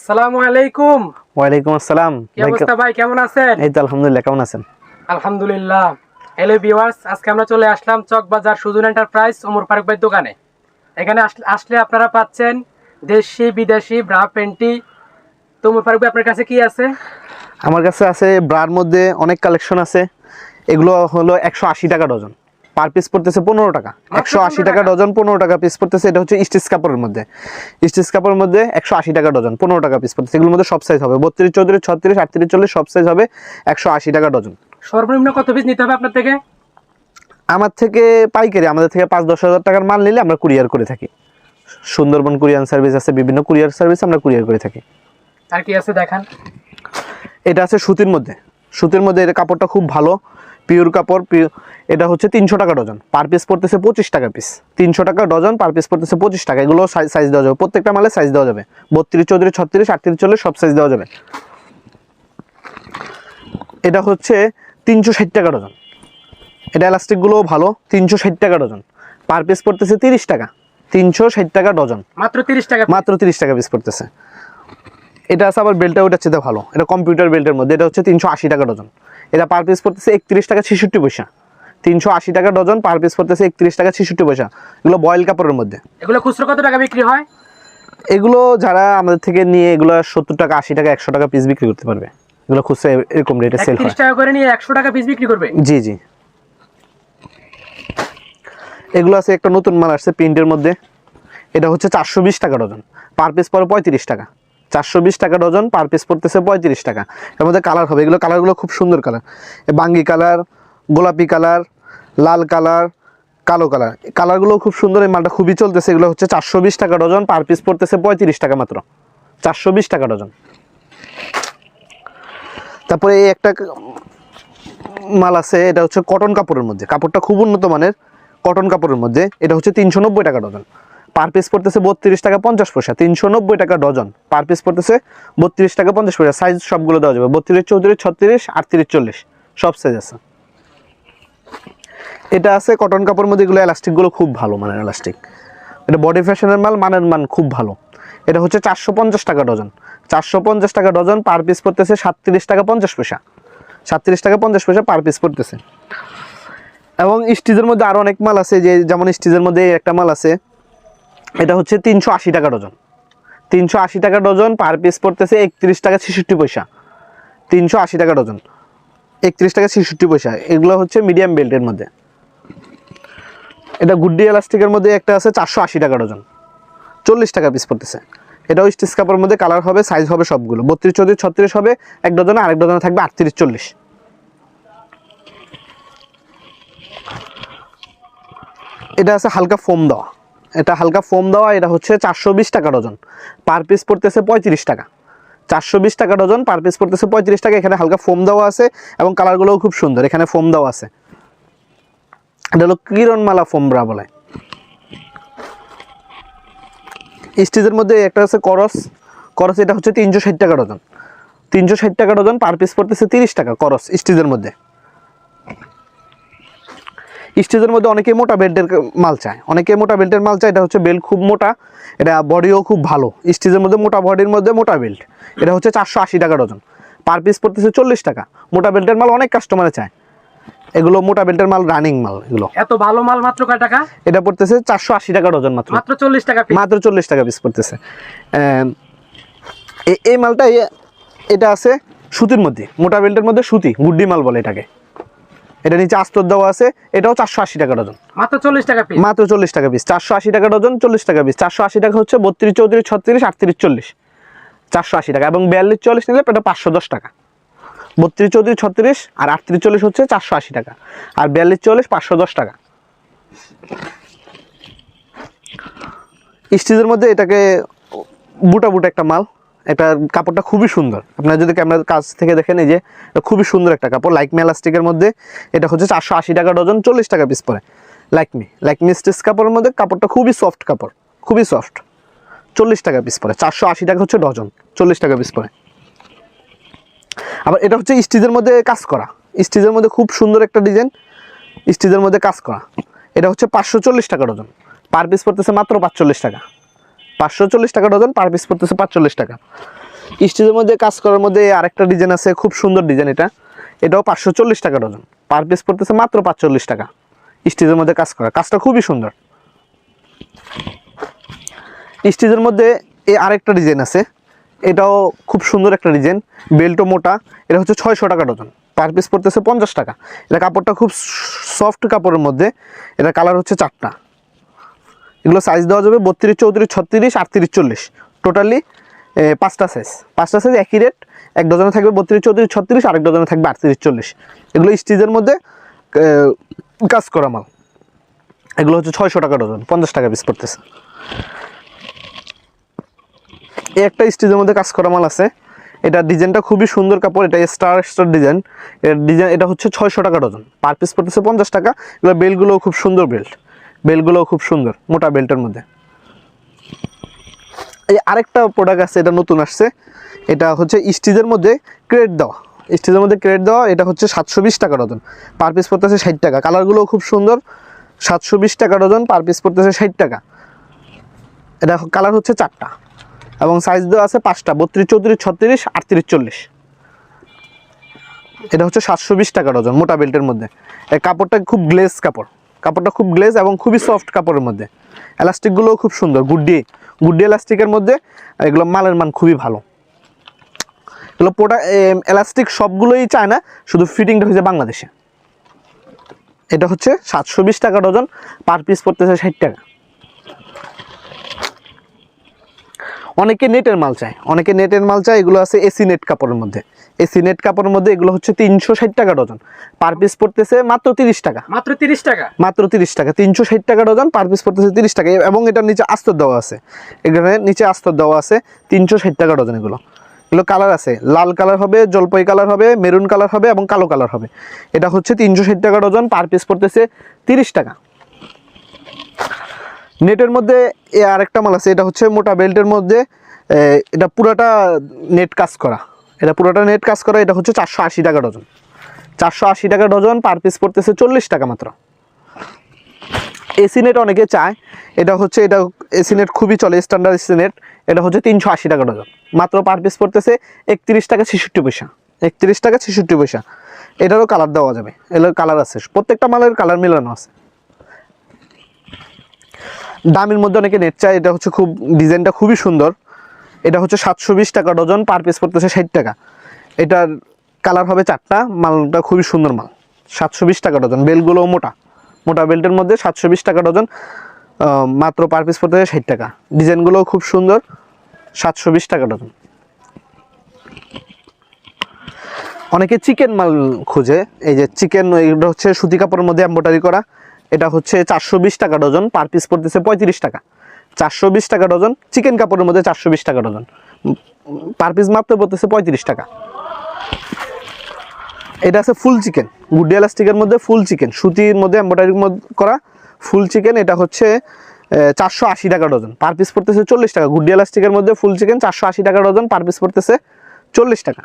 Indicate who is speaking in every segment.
Speaker 1: আসসালামু আলাইকুম।
Speaker 2: আসসালাম।
Speaker 1: কি অবস্থা ভাই কেমন আছেন?
Speaker 2: এই তো আলহামদুলিল্লাহ কেমন আছেন?
Speaker 1: আলহামদুলিল্লাহ। হ্যালো ভিউয়ার্স আজকে আমরা চলে আসলাম চকবাজার সুজন এন্টারপ্রাইজ ওমর ফারুক ভাই দোকানে। এখানে আস- আসলে আপনারা পাচ্ছেন দেশি বিদেশি ব্রা পেন্টি তো ওমর ফারুক ভাই আপনার কাছে কি আছে?
Speaker 2: আমার কাছে আছে ব্রার মধ্যে অনেক কালেকশন আছে। এগুলো হলো একশো আশি টাকা ডজন। পার পিস পড়তেছে পনেরো টাকা। একশো আশি টাকা ডজন পনেরো টাকা পিস পড়তেছে। এটা হচ্ছে স্টিচ কাপড়ের মধ্যে। স্টিচ কাপড়ের মধ্যে একশো আশি টাকা ডজন পনেরো টাকা পিস পড়তেছে। এগুলোর মধ্যে সব সাইজ হবে। বত্রিশ চৌত্রিশ ছত্রিশ আটত্রিশ চল্লিশ সব সাইজ হবে একশো আশি টাকা ডজন।
Speaker 1: সর্বনিম্ন কত পিস নিতে হবে আপনার থেকে?
Speaker 2: আমার থেকে পাইকারি আমাদের থেকে পাঁচ দশ হাজার টাকার মাল নিলে আমরা কুরিয়ার করে থাকি। সুন্দরবন কুরিয়ার সার্ভিস আছে বিভিন্ন কুরিয়ার সার্ভিস আমরা কুরিয়ার করে থাকি।
Speaker 1: আর কি আছে দেখান?
Speaker 2: এটা আছে সুতির মধ্যে। সুতির মধ্যে এটা কাপড়টা খুব ভালো। পিওর কাপড় এটা হচ্ছে তিনশো টাকা ডজন। পার পিস পড়তেছে পঁচিশ টাকা পিস তিনশো টাকা ডজন পার পিস পড়তেছে পঁচিশ টাকা। এগুলো সাইজ দেওয়া যাবে। প্রত্যেকটা মালে সাইজ দেওয়া যাবে। বত্রিশ চৌত্রিশ ছত্রিশ আটত্রিশ চল্লিশ সব সাইজ দেওয়া যাবে। এটা হচ্ছে তিনশো ষাট টাকা ডজন। এটা এলাস্টিকগুলোও ভালো। তিনশো ষাট টাকা ডজন। পার পিস পড়তেছে তিরিশ টাকা। তিনশো ষাট টাকা ডজন।
Speaker 1: মাত্র তিরিশ টাকা
Speaker 2: মাত্র তিরিশ টাকা পিস পড়তেছে। এটা আছে আবার বেল্টটা ওটার চেয়ে ভালো। এটা কম্পিউটার বেল্টের মধ্যে। এটা হচ্ছে তিনশো আশি টাকা ডজন। এটা পার পিস পড়তেছে একত্রিশ টাকা ছেষট্টি পয়সা। তিনশো আশি টাকা ডজন পার পিস পড়তেছে একত্রিশ টাকা ছেষট্টি পয়সা। এগুলো বয়েল কাপড়ের মধ্যে।
Speaker 1: এগুলো খুচরো কত টাকা বিক্রি হয়?
Speaker 2: এগুলো যারা আমাদের থেকে নিয়ে এগুলো সত্তর টাকা আশি টাকা একশো টাকা পিস বিক্রি করতে পারবে। এগুলো খুচরা এরকম রেটে সেল হয়।
Speaker 1: টাকা করে নিয়ে একশো টাকা পিস বিক্রি করবে?
Speaker 2: জি জি। এগুলো আছে একটা নতুন মাল আসছে প্রিন্টের মধ্যে। এটা হচ্ছে চারশো বিশ টাকা ডজন। পার পিস পড়ে পঁয়ত্রিশ টাকা। চারশো বিশ টাকা ডজন পার পিস পড়তেছে পঁয়ত্রিশ টাকা। এর মধ্যে কালার হবে। এগুলো কালারগুলো খুব সুন্দর কালার বাঙ্গি কালার গোলাপি কালার লাল কালার কালো কালার কালারগুলো খুব সুন্দর। এই মালটা খুবই চলতেছে। এগুলো হচ্ছে চারশো বিশ টাকা ডজন পার পিস পড়তেছে পঁয়ত্রিশ টাকা মাত্র। চারশো বিশ টাকা ডজন। তারপরে এই একটা মাল আছে, এটা হচ্ছে কটন কাপড়ের মধ্যে। কাপড়টা খুব উন্নত মানের কটন কাপড়ের মধ্যে। এটা হচ্ছে তিনশো নব্বই টাকা ডজন। পার পিস পড়তেছে বত্রিশ টাকা পঞ্চাশ পয়সা, তিনশো নব্বই টাকা ডজন। পার পিস পড়তেছে বত্রিশ টাকা পঞ্চাশ পয়সা সাইজ সবগুলো দেওয়া যাবে। বত্রিশ, চৌত্রিশ, ছত্রিশ, আটত্রিশ, চল্লিশ, সব সাইজ আছে। এটা আছে কটন কাপড় মধ্যে এগুলো এলাস্টিকগুলো খুব ভালো মানের এলাস্টিক এটা বডি ফ্যাশনের মাল, মানের মান খুব ভালো। এটা হচ্ছে চারশো পঞ্চাশ টাকা ডজন। চারশো পঞ্চাশ টাকা ডজন, পার পিস পড়তেছে সাতত্রিশ টাকা পঞ্চাশ পয়সা। সাতত্রিশ টাকা পঞ্চাশ পয়সা পার পিস পড়তেছে। এবং স্টিজের মধ্যে আরও অনেক মাল আছে, যে যেমন স্টিজের মধ্যে একটা মাল আছে এটা হচ্ছে তিনশো আশি টাকা ডজন তিনশো আশি টাকা ডজন পার পিস পড়তেছে একত্রিশ টাকা ছেষট্টি পয়সা। তিনশো আশি টাকা ডজন একত্রিশ টাকা ছেষট্টি পয়সা। এগুলো হচ্ছে মিডিয়াম বেল্টের মধ্যে। এটা গুড্ডি এলাস্টিকের মধ্যে একটা আছে চারশো আশি টাকা ডজন চল্লিশ টাকা পিস পড়তেছে। এটাও স্টিচ কাপড়ের মধ্যে কালার হবে সাইজ হবে সবগুলো। বত্রিশ, চৌত্রিশ, ছত্রিশ হবে, এক ডজনে, আরেক ডজনে থাকবে আটত্রিশ, চল্লিশ। এটা আছে হালকা ফোম দেওয়া। এটা হালকা ফোম দেওয়া, এটা হচ্ছে চারশো বিশ টাকা ডজন পার পিস পড়তেছে পঁয়ত্রিশ টাকা। চারশো বিশ টাকা ডজন পার পিস পড়তেছে পঁয়ত্রিশ টাকা। এখানে হালকা ফোম দেওয়া আছে এবং কালারগুলোও খুব সুন্দর। এখানে ফোম দেওয়া আছে। এটা হলো কিরণমালা ফোমরা বলে স্টিজের মধ্যে একটা আছে করস। করস এটা হচ্ছে তিনশো ষাট টাকা ডজন তিনশো ষাট টাকা ডজন পার পিস পড়তেছে তিরিশ টাকা করস স্টিজের মধ্যে। স্টেজের মধ্যে অনেকে মোটা বেল্টের মাল চায়। অনেকে মোটা বেল্টের মাল চায় এটা হচ্ছে বেল্ট খুব মোটা এটা বডিও খুব ভালো। স্টেজের মধ্যে মোটা বডির মধ্যে মোটা বেল্ট এটা হচ্ছে চারশো আশি টাকা ডজন পার পিস পড়তেছে চল্লিশ টাকা। মোটা বেল্টের মাল অনেক কাস্টমারে চায়। এগুলো মোটা বেল্টের মাল রানিং মাল এগুলো।
Speaker 1: এত ভালো মাল মাত্র কয় টাকা?
Speaker 2: এটা পড়তেছে চারশো আশি টাকা ডজন মাত্র।
Speaker 1: মাত্র চল্লিশ টাকা।
Speaker 2: মাত্র চল্লিশ টাকা পিস পড়তেছে। এই মালটা এটা আছে সুতির মধ্যে মোটা বেল্টের মধ্যে সুতি গুড্ডি মাল বলে এটাকে। এটা নিচে আস্তর দেওয়া আছে এটাও চারশো আশি টাকা ডজন।
Speaker 1: মাত্র চল্লিশ টাকা পিস
Speaker 2: মাত্র চল্লিশ টাকা পিস চারশো আশি টাকা ডজন চল্লিশ টাকা পিস চারশো আশি টাকা হচ্ছে বত্রিশ চৌত্রিশ ছত্রিশ আটত্রিশ চল্লিশ। চারশো আশি টাকা এবং বিয়াল্লিশ চল্লিশ নিলে এটা পাঁচশো দশ টাকা। বত্রিশ চৌত্রিশ ছত্রিশ আর আটত্রিশ চল্লিশ হচ্ছে চারশো আশি টাকা। আর বিয়াল্লিশ চল্লিশ পাঁচশো দশ টাকা। স্টিজের মধ্যে এটাকে বুটা বুটা একটা মাল। এটা কাপড়টা খুবই সুন্দর। আপনারা যদি ক্যামেরার কাছ থেকে দেখেন এই যে, খুবই সুন্দর একটা কাপড় লাইকমি এলাস্টিকের মধ্যে। এটা হচ্ছে চারশো আশি টাকা ডজন, চল্লিশ টাকা পিস পরে লাইকমি লাইকমি স্টিচ কাপড়ের মধ্যে কাপড়টা খুবই সফট কাপড়, খুবই সফট চল্লিশ টাকা পিস পরে চারশো আশি টাকা হচ্ছে ডজন, চল্লিশ টাকা পিস পরে আবার এটা হচ্ছে স্টিজের মধ্যে কাজ করা। স্টিজের মধ্যে খুব সুন্দর একটা ডিজাইন স্টিজের মধ্যে কাজ করা। এটা হচ্ছে পাঁচশো চল্লিশ টাকা ডজন পার পিস পড়তেছে মাত্র পাঁচচল্লিশ টাকা। পাঁচশো চল্লিশ টাকা ডজন পার পিস পড়তেছে পাঁচচল্লিশ টাকা। স্টিচের মধ্যে কাজ করার মধ্যে আরেকটা ডিজাইন আছে, খুব সুন্দর ডিজাইন এটা। এটাও পাঁচশো চল্লিশ টাকা ডজন পার পিস পড়তেছে মাত্র পাঁচচল্লিশ টাকা। স্টিচের মধ্যে কাজ করা, কাজটা খুবই সুন্দর। স্টিচের মধ্যে এই আরেকটা ডিজাইন আছে, এটাও খুব সুন্দর একটা ডিজাইন বেল্টও মোটা, এটা হচ্ছে ছয়শো টাকা ডজন পার পিস পড়তেছে পঞ্চাশ টাকা। এটা কাপড়টা খুব সফট কাপড়ের মধ্যে, এটা কালার হচ্ছে চারটা। এগুলো সাইজ দেওয়া যাবে বত্রিশ, চৌত্রিশ, ছত্রিশ, আটত্রিশ, চল্লিশ। টোটালি পাঁচটা সাইজ পাঁচটা সাইজ একই রেট এক ডজনে থাকবে বত্রিশ, চৌত্রিশ, ছত্রিশ, আরেক ডজনে থাকবে আটত্রিশ, চল্লিশ। এগুলো স্টিচের মধ্যে কাজ করা মাল। এগুলো হচ্ছে ছয়শো টাকা ডজন, পঞ্চাশ টাকা পিস পড়তেছে। এই একটা স্টিচের মধ্যে কাজ করা মাল আছে। এটা ডিজাইনটা খুবই সুন্দর কাপড়, এটা স্টার স্টার ডিজাইন এর ডিজাইন এটা হচ্ছে ছয়শো টাকা ডজন। পার পিস পড়তেছে পঞ্চাশ টাকা। এগুলো বেলগুলোও খুব সুন্দর বেল্ট বেলগুলোও খুব সুন্দর, মোটা বেল্টের মধ্যে। এই আরেকটা প্রোডাক্ট আছে, এটা নতুন আসছে। এটা হচ্ছে স্টিজের মধ্যে ক্রেড দেওয়া। স্টিজের মধ্যে ক্রেড দেওয়া, এটা হচ্ছে সাতশো বিশ টাকা ডজন। পার পিস পড়তেছে ষাট টাকা। কালারগুলোও খুব সুন্দর, সাতশো বিশ টাকা ডজন, পার পিস পড়তেছে ষাট টাকা। এটা কালার হচ্ছে চারটা এবং সাইজ দেওয়া আছে পাঁচটা, বত্রিশ, চৌত্রিশ, ছত্রিশ, আটত্রিশ, চল্লিশ। এটা হচ্ছে সাতশো বিশ টাকা ডজন, মোটা বেল্টের মধ্যে। এই কাপড়টা খুব গ্লেজ কাপড়। কাপড়টা খুব গ্লেজ এবং খুবই সফট কাপড়ের মধ্যে। এলাস্টিকগুলোও খুব সুন্দর, গুড্ডি গুড্ডি এলাস্টিকের মধ্যে এগুলো মালের মান খুবই ভালো। এগুলো পোটা এলাস্টিক সবগুলোই চায় না, শুধু ফিটিংটা হয়েছে বাংলাদেশে। এটা হচ্ছে সাতশো বিশ টাকা ডজন পার পিস পড়তেছে ষাট টাকা। অনেকে নেটের মাল চায় অনেকে নেটের মাল চায় এগুলো আছে এসি নেট কাপড়ের মধ্যে। এসি নেট কাপড়ের মধ্যে এগুলো হচ্ছে তিনশো ষাট টাকা ডজন। পার পিস পড়তেছে মাত্র তিরিশ টাকা।
Speaker 1: মাত্র তিরিশ টাকা?
Speaker 2: মাত্র তিরিশ টাকা তিনশো ষাট টাকা ডজন পার পিস পড়তেছে তিরিশ টাকা। এবং এটার নিচে আস্তর দেওয়া আছে। এখানে নিচে আস্তর দেওয়া আছে তিনশো ষাট টাকা ডজন এগুলো। এগুলো কালার আছে। লাল কালার হবে জলপাই কালার হবে মেরুন কালার হবে এবং কালো কালার হবে। এটা হচ্ছে তিনশো ষাট টাকা ডজন পার পিস পড়তেছে তিরিশ টাকা। নেটের মধ্যে আরেকটা মাল আছে, এটা হচ্ছে মোটা বেল্টের মধ্যে এটা পুরোটা নেট কাজ করা। এটা পুরোটা নেট কাজ করা, এটা হচ্ছে চারশো আশি টাকা ডজন। চারশো আশি টাকা ডজন, পার পিস পড়তেছে চল্লিশ টাকা মাত্র। এসি নেট অনেকে চায়, এটা হচ্ছে, এটা এসি নেট খুবই চলে স্ট্যান্ডার্ড এসি নেট, এটা হচ্ছে তিনশো আশি টাকা ডজন। মাত্র পার পিস পড়তেছে একত্রিশ টাকা ছেষট্টি পয়সা, একত্রিশ টাকা ছেষট্টি পয়সা। এটারও কালার দেওয়া যাবে, এটার কালার আছে, প্রত্যেকটা মালের কালার মেলানো আছে। দামের মধ্যে অনেকে নেট চায়, এটা হচ্ছে খুব, ডিজাইনটা খুবই সুন্দর। এটা হচ্ছে সাতশো বিশ টাকা ডজন পার পিস পড়তেছে ষাট টাকা। এটার কালার হবে চারটা, মালটা খুবই সুন্দর মাল। সাতশো বিশ টাকা ডজন, বেলগুলোও মোটা। মোটা বেল্টের মধ্যে সাতশো বিশ টাকা ডজন মাত্র পার পিস পড়তেছে ষাট টাকা। ডিজাইনগুলোও খুব সুন্দর, সাতশো বিশ টাকা ডজন। অনেকে চিকেন মাল খুঁজে, এই যে চিকেন এটা হচ্ছে সুতি কাপড়ের মধ্যে এম্বোটারি করা। এটা হচ্ছে চারশো বিশ টাকা ডজন, পার পিস পড়তেছে পঁয়ত্রিশ টাকা। চারশো বিশ টাকা ডজন, চিকেন কাপড়ের মধ্যে চারশো বিশ টাকা ডজন। পার পিস মাত্র পড়তেছে পঁয়ত্রিশ টাকা। এটা আছে ফুল চিকেন গুডি এলাস্টিকের মধ্যে ফুল চিকেন, সুতির মধ্যে এম্বোটারি করা ফুল চিকেন, এটা হচ্ছে চারশো আশি টাকা ডজন। পার পিস পড়তেছে চল্লিশ টাকা গুডি এলাস্টিকের মধ্যে ফুল চিকেন, চারশো আশি টাকা ডজন, পার পিস পড়তেছে চল্লিশ টাকা।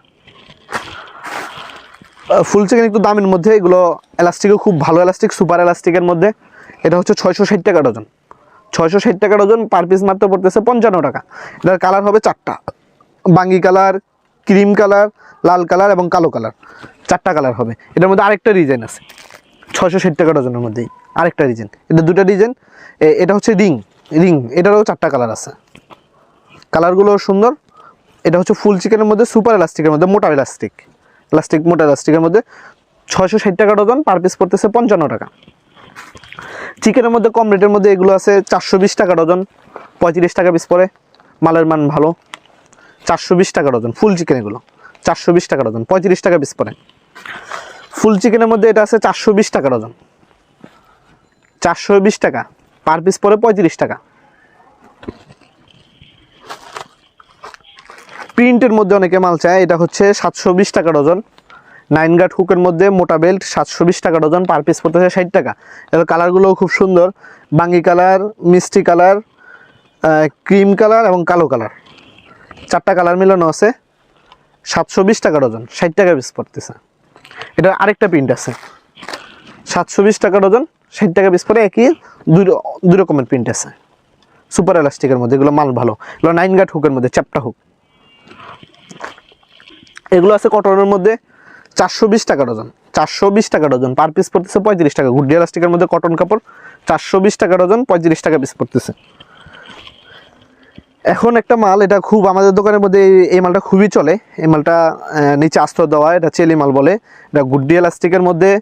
Speaker 2: ফুল চিকেন একটু দামের মধ্যে, এগুলো এলাস্টিকও খুব ভালো এলাস্টিক সুপার এলাস্টিকের মধ্যে। এটা হচ্ছে ছয়শো ষাট টাকা ডজন ছয়শো ষাট টাকা ডজন পার পিস মাত্র পড়তেছে পঞ্চান্ন টাকা। এটার কালার হবে চারটা। বাঙ্গি কালার ক্রিম কালার লাল কালার এবং কালো কালার চারটা কালার হবে। এটার মধ্যে আরেকটা ডিজাইন আছে। ছয়শো ষাট টাকা ডজনের মধ্যেই আরেকটা ডিজাইন এটা দুটো ডিজাইন এটা হচ্ছে রিং। রিং, এটারও চারটা কালার আছে। কালারগুলো সুন্দর। এটা হচ্ছে ফুল চিকেনের মধ্যে সুপার এলাস্টিকের মধ্যে মোটা এলাস্টিক এলাস্টিক মোটা এলাস্টিকের মধ্যে ছয়শো ষাট টাকা ডজন পার পিস পড়তেছে পঞ্চান্ন টাকা। চিকেনের মধ্যে কম রেটের মধ্যে এগুলো আছে চারশো বিশ টাকা ডজন, পঁয়ত্রিশ টাকা পিস পড়ে, মালের মান ভালো। চারশো বিশ টাকা ডজন ফুল চিকেন এগুলো, চারশো বিশ টাকা ডজন, পঁয়ত্রিশ টাকা পিস পড়ে। ফুল চিকেনের মধ্যে এটা আছে চারশো বিশ টাকা ডজন। চারশো বিশ টাকা পার পিস পড়ে পঁয়ত্রিশ টাকা। প্রিন্টের মধ্যে অনেকে মাল চায়, এটা হচ্ছে সাতশো বিশ টাকা ডজন নাইন গার্ড হুকের মধ্যে মোটা বেল্ট সাতশো বিশ টাকা ডজন পার পিস পড়তেছে ষাট টাকা। এর কালারগুলোও খুব সুন্দর, বাঙ্গি কালার, মিষ্টি কালার ক্রিম কালার এবং কালো কালার। চারটা কালার মিলানো আছে, সাতশো বিশ টাকা ডজন ষাট টাকা পিস পড়তেছে। এটা আরেকটা প্রিন্ট আছে, সাতশো বিশ টাকা ডজন ষাট টাকা পিস পরে একই দুই দুই রকমের প্রিন্ট আছে। সুপার এলাস্টিকের মধ্যে, এগুলো মাল ভালো। এগুলো নাইন গার্ড হুকের মধ্যে চ্যাপটা হুক। এগুলো আছে কটনের মধ্যে চারশো বিশ টাকা ডজন। চারশো বিশ টাকা ডজন। পার পিস পড়তেছে পঁয়ত্রিশ টাকা। গুড ইলাস্টিকের মধ্যে কটন কাপড় চারশো বিশ টাকা ডজন, পঁয়ত্রিশ টাকা পিস পড়তেছে। এখন একটা মাল, এটা খুব আমাদের দোকানের মধ্যে এই- মালটা খুবই চলে। এই মালটা নিচে আস্তর দেওয়া, এটা চেলি মাল বলে। এটা গুড্ডি এলাস্টিকের মধ্যে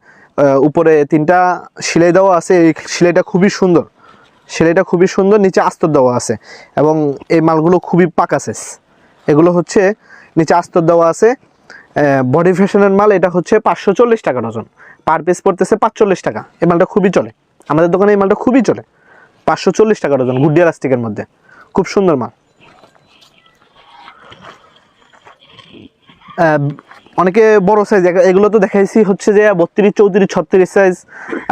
Speaker 2: উপরে তিনটা সেলাই দেওয়া আছে। এই সেলাইটা খুবই সুন্দর। সেলাইটা খুবই সুন্দর, নিচে আস্তর দেওয়া আছে। এবং এই মালগুলো খুবই পাকা সেস এগুলো হচ্ছে নিচে আস্তর দেওয়া আছে বডি ফ্যাশনের মাল, এটা হচ্ছে পাঁচশো চল্লিশ টাকা ডজন। পার পিস পড়তেছে পাঁচচল্লিশ টাকা। এই মালটা খুবই চলে। আমাদের দোকানে এই মালটা খুবই চলে। পাঁচশো চল্লিশ টাকা ডজন গুডিয়া এলাস্টিকের মধ্যে। খুব সুন্দর মাল। অনেকে বড় সাইজ এগুলো তো দেখাইছি হচ্ছে যে বত্রিশ, চৌত্রিশ, ছত্রিশ সাইজ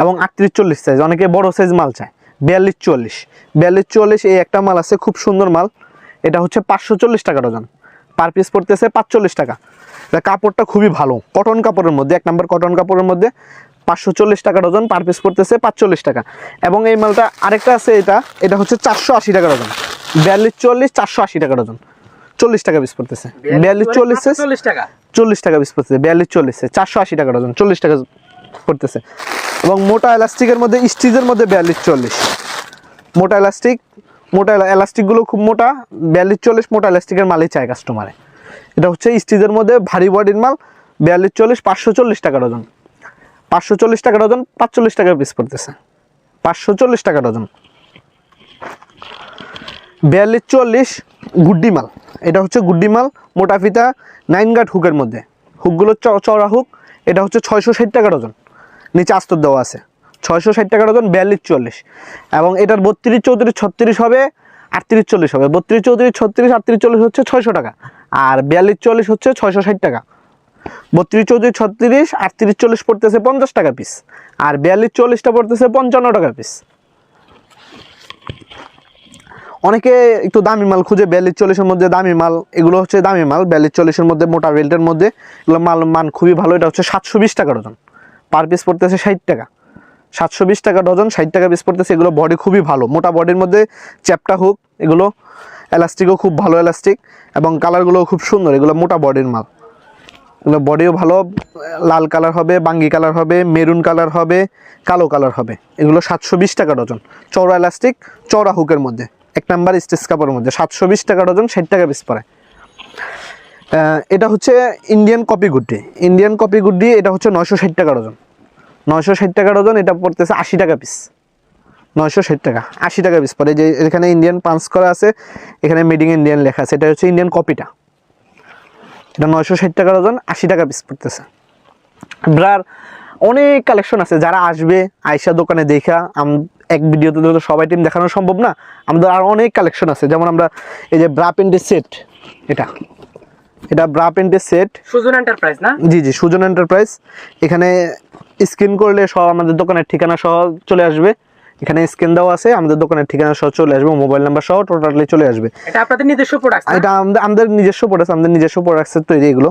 Speaker 2: এবং আটত্রিশ, চল্লিশ সাইজ অনেকে বড় সাইজ মাল চায়। বিয়াল্লিশ, চুয়াল্লিশ। বিয়াল্লিশ, চুয়াল্লিশ এই একটা মাল আছে, খুব সুন্দর মাল। এটা হচ্ছে পাঁচশো চল্লিশ টাকা ডজন পার পিস পড়তেছে পাঁচচল্লিশ টাকা। এটা কাপড়টা খুবই ভালো। কটন কাপড়ের মধ্যে এক নম্বর কটন কাপড়ের মধ্যে পাঁচশো চল্লিশ টাকা ডজন পার পিস পড়তেছে পাঁচচল্লিশ টাকা। এবং এই মালটা আরেকটা আছে এটা এটা হচ্ছে চারশো আশি টাকা ডজন বিয়াল্লিশ চল্লিশ চারশো আশি টাকা ডজন চল্লিশ টাকা পিস পড়তেছে। বিয়াল্লিশ চল্লিশ
Speaker 1: চল্লিশ টাকা।
Speaker 2: চল্লিশ টাকা পিস পড়তেছে। বিয়াল্লিশ চল্লিশে চারশো আশি টাকা ডজন চল্লিশ টাকা পড়তেছে। এবং মোটা এলাস্টিকের মধ্যে স্টিচের মধ্যে বিয়াল্লিশ চল্লিশ। মোটা এলাস্টিক মোটা এলাস্টিকগুলো খুব মোটা বিয়াল্লিশ চল্লিশ মোটা এলাস্টিকের মালই চায় কাস্টমারে এটা হচ্ছে স্টিচের মধ্যে ভারী বডির মাল বিয়াল্লিশ চল্লিশ পাঁচশো চল্লিশ টাকা ডজন। পাঁচশো চল্লিশ টাকা ডজন, পাঁচচল্লিশ টাকা পিস পড়তেছে। পাঁচশো চল্লিশ টাকা ডজন। বিয়াল্লিশ চল্লিশ গুড্ডি মাল। এটা হচ্ছে গুড্ডি মাল, মোটা ফিতা, নাইন গার্ড হুকের মধ্যে। হুকগুলো চওড়া হুক, এটা হচ্ছে ছয়শো ষাট টাকা ডজন। নিচে আস্তর দেওয়া আছে। ছয়শো ষাট টাকা ডজন বিয়াল্লিশ চল্লিশ এবং এটার বত্রিশ, চৌত্রিশ, ছত্রিশ হবে আটত্রিশ, চল্লিশ হবে। বত্রিশ, চৌত্রিশ, ছত্রিশ, আটত্রিশ, চল্লিশ হচ্ছে ছয়শো টাকা। আর বিয়াল্লিশ চল্লিশ হচ্ছে ছয়শো ষাট টাকা। বত্রিশ, চৌত্রিশ, ছত্রিশ, আটত্রিশ, চল্লিশ পড়তেছে পঞ্চাশ টাকা পিস আর বিয়াল্লিশ চল্লিশটা পড়তেছে পঞ্চান্ন টাকা পিস অনেকে একটু দামি মাল খুঁজে, বিয়াল্লিশ, চল্লিশের মধ্যে দামি মাল, এগুলো হচ্ছে দামি মাল। বিয়াল্লিশ, চল্লিশের মধ্যে, মোটা বেল্টের মধ্যে এগুলো মাল, মান খুবই ভালো। এটা হচ্ছে সাতশো বিশ টাকা ডজন পার পিস পড়তেছে ষাট টাকা। সাতশো বিশ টাকা ডজন, ষাট টাকা পিস পড়তেছে। এগুলো বডি খুবই ভালো। মোটা বডির মধ্যে চ্যাপটা হুক এগুলো এলাস্টিকও খুব ভালো এলাস্টিক এবং কালারগুলোও খুব সুন্দর। এগুলো মোটা বডির মাল। এগুলো বডিও ভালো, লাল কালার হবে, বাঙ্গি কালার হবে মেরুন কালার হবে, কালো কালার হবে। এগুলো সাতশো বিশ টাকা ডজন। চওড়া এলাস্টিক চওড়া হুকের মধ্যে। এক নাম্বার স্টেজ কাপড়ের মধ্যে। সাতশো বিশ টাকা ডজন, ষাট টাকা পিস পড়ে। এটা হচ্ছে ইন্ডিয়ান কপি গুড্ডি। ইন্ডিয়ান কপি গুড্ডি, এটা হচ্ছে নয়শো ষাট টাকা ডজন। নয়শো ষাট টাকা ডজন এটা পড়তেছে আশি টাকা পিস নয়শো ষাট টাকা আশি টাকা পিস পড়ে। যে এখানে ইন্ডিয়ান পাঞ্চ করা আছে এখানে মেডিং ইন্ডিয়ান লেখা আছে। এটা হচ্ছে ইন্ডিয়ান কপিটা এটা নয়শো ষাট টাকা ডজন আশি টাকা পিস পড়তেছে। ব্রার অনেক কালেকশন আছে। যারা আসবে আয়সা দোকানে দেখা আম- এক ভিডিওতে তো সবাই টিম দেখানো সম্ভব না। আমাদের আর অনেক কালেকশন আছে। যেমন আমরা এই যে ব্রা প্যান্টের সেট এটা। এটা ব্রা প্যান্টের সেট
Speaker 1: সুজন এন্টারপ্রাইজ না?
Speaker 2: জি জি সুজন এন্টারপ্রাইজ এখানে স্ক্রিন করলে সব আমাদের দোকানের ঠিকানা সহ চলে আসবে। এখানে স্ক্রিন দেওয়া আছে আমাদের দোকানের ঠিকানা সহ চলে আসবে মোবাইল নাম্বার সহ টোটালি চলে আসবে।
Speaker 1: এটা আপনাদের নিজস্ব প্রোডাক্ট
Speaker 2: এটা আমাদের নিজস্ব প্রোডাক্ট আমাদের নিজস্ব প্রোডাক্টসের তৈরি এগুলো।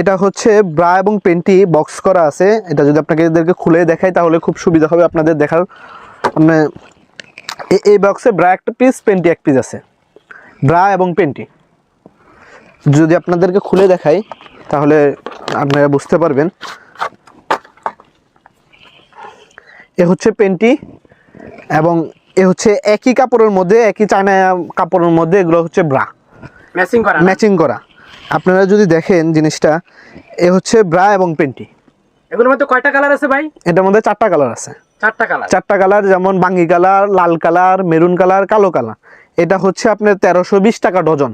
Speaker 2: এটা হচ্ছে ব্রা এবং পেন্টি বক্স করা আছে। এটা যদি আপনাকে এদেরকে খুলে দেখাই তাহলে খুব সুবিধা হবে আপনাদের দেখার। মানে এই বক্সে ব্রা একটা পিস পেন্টি এক পিস আছে। ব্রা এবং পেন্টি যদি আপনাদেরকে খুলে দেখাই তাহলে আপনারা বুঝতে পারবেন। এ হচ্ছে পেন্টি এবং এ হচ্ছে একই কাপড়ের মধ্যে একই চায়না কাপড়ের মধ্যে এগুলো হচ্ছে ব্রা।
Speaker 1: ম্যাচিং করা
Speaker 2: ম্যাচিং করা। আপনারা যদি দেখেন জিনিসটা এ হচ্ছে ব্রা এবং পেন্টি
Speaker 1: এগুলোর মধ্যে কয়টা কালার আছে ভাই?
Speaker 2: এটার মধ্যে চারটা কালার আছে।
Speaker 1: চারটা কালার।
Speaker 2: চারটা কালার যেমন বাঙ্গি কালার লাল কালার মেরুন কালার কালো কালার। এটা হচ্ছে আপনার তেরোশো বিশ টাকা ডজন।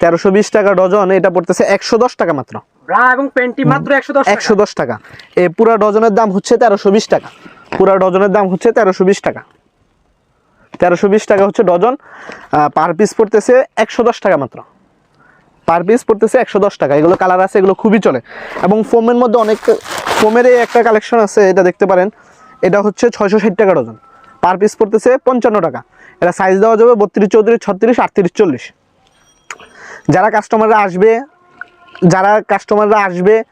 Speaker 2: তেরোশো বিশ টাকা ডজন এটা পড়তেছে একশো দশ টাকা মাত্র।
Speaker 1: ব্রা এবং প্যান্টি মাত্র একশো দশ
Speaker 2: একশো দশ টাকা। এই পুরা ডজনের দাম হচ্ছে তেরোশো বিশ টাকা। পুরা ডজনের দাম হচ্ছে তেরোশো বিশ টাকা। তেরোশো বিশ টাকা হচ্ছে ডজন পার পিস পড়তেছে একশো দশ টাকা মাত্র। পার পিস পড়তেছে একশো দশ টাকা। এগুলো কালার আছে, এগুলো খুবই চলে। এবং ফোমের মধ্যে অনেক ফোমের একটা কালেকশন আছে, এটা দেখতে পারেন। এটা হচ্ছে ছয়শো ষাট টাকা ডজন। পার পিস পড়তেছে পঞ্চান্ন টাকা। এটা সাইজ দেওয়া যাবে বত্রিশ, চৌত্রিশ, ছত্রিশ, আটত্রিশ, চল্লিশ। যারা কাস্টমাররা আসবে, যারা কাস্টমাররা আসবে,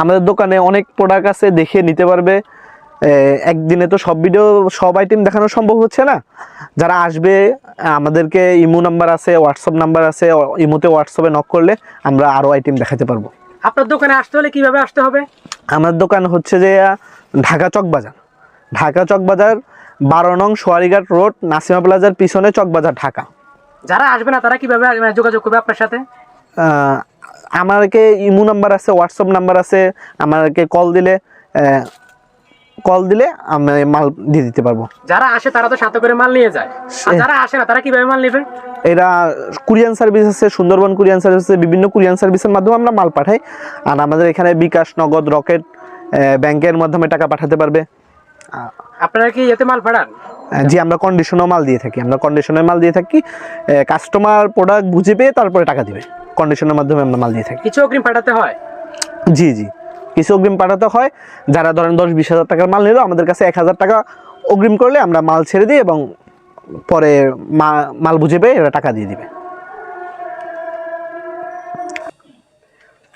Speaker 2: আমাদের দোকানে অনেক প্রোডাক্ট আছে, দেখে নিতে পারবে। একদিনে তো সব ভিডিও সব আইটেম দেখানো সম্ভব হচ্ছে না। যারা আসবে আমাদেরকে ইমো নাম্বার আছে হোয়াটসঅ্যাপ নাম্বার আছে ইমোতে হোয়াটসঅ্যাপে নক করলে আমরা আরও আইটেম দেখাতে পারব।
Speaker 1: আপনার দোকানে আসতে হলে কীভাবে আসতে হবে?
Speaker 2: আমার দোকান হচ্ছে যে ঢাকা চক বাজার। ঢাকা চক বাজার বারো নং সোয়ারিঘাট রোড নাসিমা প্লাজার পিছনে চক বাজার ঢাকা।
Speaker 1: যারা আসবে না তারা কীভাবে যোগাযোগ করবে আপনার সাথে?
Speaker 2: আমাকে ইমো নাম্বার আছে হোয়াটসঅ্যাপ নাম্বার আছে আমাকে কল দিলে কল দিলে আমি মাল দিয়ে দিতে পারব।
Speaker 1: যারা আসে তারা তো সাথে করে মাল নিয়ে যায়। আর যারা আসে না তারা কীভাবে মাল নেবে?
Speaker 2: এরা কুরিয়ান সার্ভিস আছে সুন্দরবন কুরিয়ান সার্ভিস আছে বিভিন্ন কুরিয়ান সার্ভিসের মাধ্যমে আমরা মাল পাঠাই। আর আমাদের এখানে বিকাশ নগদ রকেট ব্যাংকের মাধ্যমে টাকা পাঠাতে পারবে।
Speaker 1: আপনারা কি এতে মাল পাঠান?
Speaker 2: জি আমরা কন্ডিশনও মাল দিয়ে থাকি। আমরা কন্ডিশনের মাল দিয়ে থাকি। কাস্টমার প্রোডাক্ট বুঝে পেয়ে তারপরে টাকা দিবে। কন্ডিশনের মাধ্যমে আমরা মাল দিয়ে থাকি।
Speaker 1: কিছু অগ্রিম পাঠাতে হয়?
Speaker 2: জি জি। কিছু অগ্রিম পাঠাতে হয় যারা ধরেন দশ বিশ হাজার টাকার মাল নিল আমাদের কাছে এক হাজার টাকা অগ্রিম করলে আমরা মাল ছেড়ে দিই এবং পরে মাল বুঝে পেয়ে এরা টাকা দিয়ে দিবে।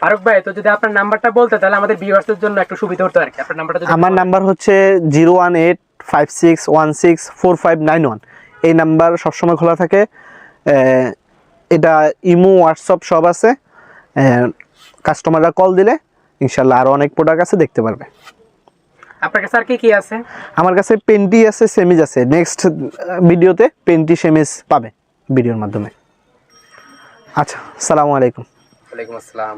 Speaker 1: ফারুক ভাই তো যদি আপনার নাম্বারটা বলতে তাহলে আমাদের ভিউয়ার্সদের জন্য একটু সুবিধা হতো আর কি। আপনার নাম্বারটা যদি
Speaker 2: আমার নাম্বার হচ্ছে zero one eight five six one six four five nine one. এই নাম্বার সবসময় খোলা থাকে। এটা ইমো হোয়াটসঅ্যাপ সব আছে। কাস্টমাররা কল দিলে ইনশাল্লাহ আরও অনেক প্রোডাক্ট আছে দেখতে পারবে।
Speaker 1: আপনার কাছে আর কি কি আছে?
Speaker 2: আমার কাছে পেন্টি আছে সেমিজ আছে। নেক্সট ভিডিওতে পেন্টি সেমিজ পাবে ভিডিওর মাধ্যমে। আচ্ছা সালামু আলাইকুম।
Speaker 1: ওয়ালাইকুম আসসালাম।